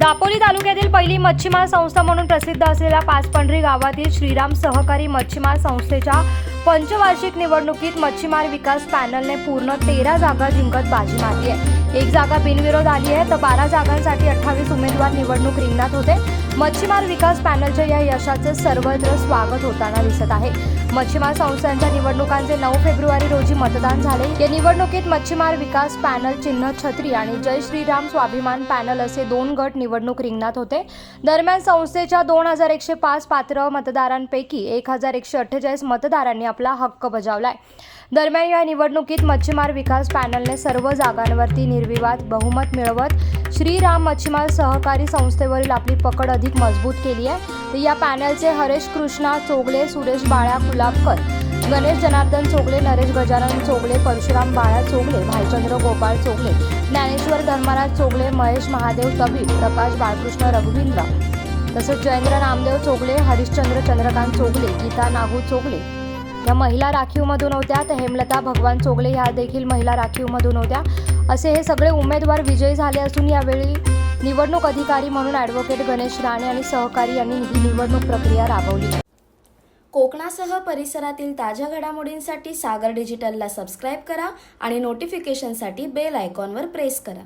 दापोली तालुक्यातील पहिली मच्छीमार संस्था म्हणून प्रसिद्ध असलेल्या पाचपंढरी गावातील श्रीराम सहकारी मच्छीमार संस्थेच्या पंचवार्षिक निवडणुकीत मच्छीमार विकास पॅनलने पूर्ण तेरा जागा जिंकत बाजी मारली आहे. एक जागा बिनविरोध आली आहे तर बारा जागांसाठी अठ्ठावीस उमेदवार निवडणूक रिंगणात होते. मच्छीमार विकास पॅनलच्या या यशाचे सर्वत्र स्वागत होताना दिसत आहे. मच्छीमार संस्थांच्या निवडणुकांचे नऊ फेब्रुवारी रोजी मतदान झाले. या निवडणुकीत मच्छीमार विकास पॅनल चिन्ह छत्री आणि जय श्रीराम स्वाभिमान पॅनल असे दोन गट निवडणूक रिंगणात होते. दरम्यान संस्थेच्या दोन हजार एकशे पाच पात्र मतदारांपैकी एक हजार एकशे अठ्ठेचाळीस मतदारांनी आपला हक्क बजावलाय. दरम्यान या निवडणुकीत मच्छीमार विकास पॅनलने सर्व जागांवरती निर्विवाद बहुमत मिळवत श्रीराम मच्छीमार सहकारी संस्थेवरील आपली पकड अधिक मजबूत केली आहे. तर या पॅनलचे हरेश कृष्णा चोगले सुरेश बाळा कुलाबकर गणेश जनार्दन चोगले नरेश गजानन चोगले परशुराम बाळा चोगले भाईचंद्र गोपाळ चोगले ज्ञानेश्वर धर्मराज चोगले महेश महादेव तबीब प्रकाश बाळकृष्ण रघुवींद्र तसंच जयेंद्र नामदेव चोगले हरिश्चंद्र चंद्रकांत चोगले गीता नागू चोगले. या महिला राखीवमधून होत्या तर हेमलता भगवान चोगले ह्या देखील महिला राखीवमधून होत्या. असे हे सगळे उमेदवार विजयी झाले असून यावेळी निवडणूक अधिकारी म्हणून ॲडव्होकेट गणेश राणे आणि सहकारी यांनी ही निवडणूक प्रक्रिया राबवली. कोकणासह परिसरातील ताज्या घडामोडींसाठी सागर डिजिटलला सबस्क्राईब करा आणि नोटिफिकेशनसाठी बेल आयकॉनवर प्रेस करा.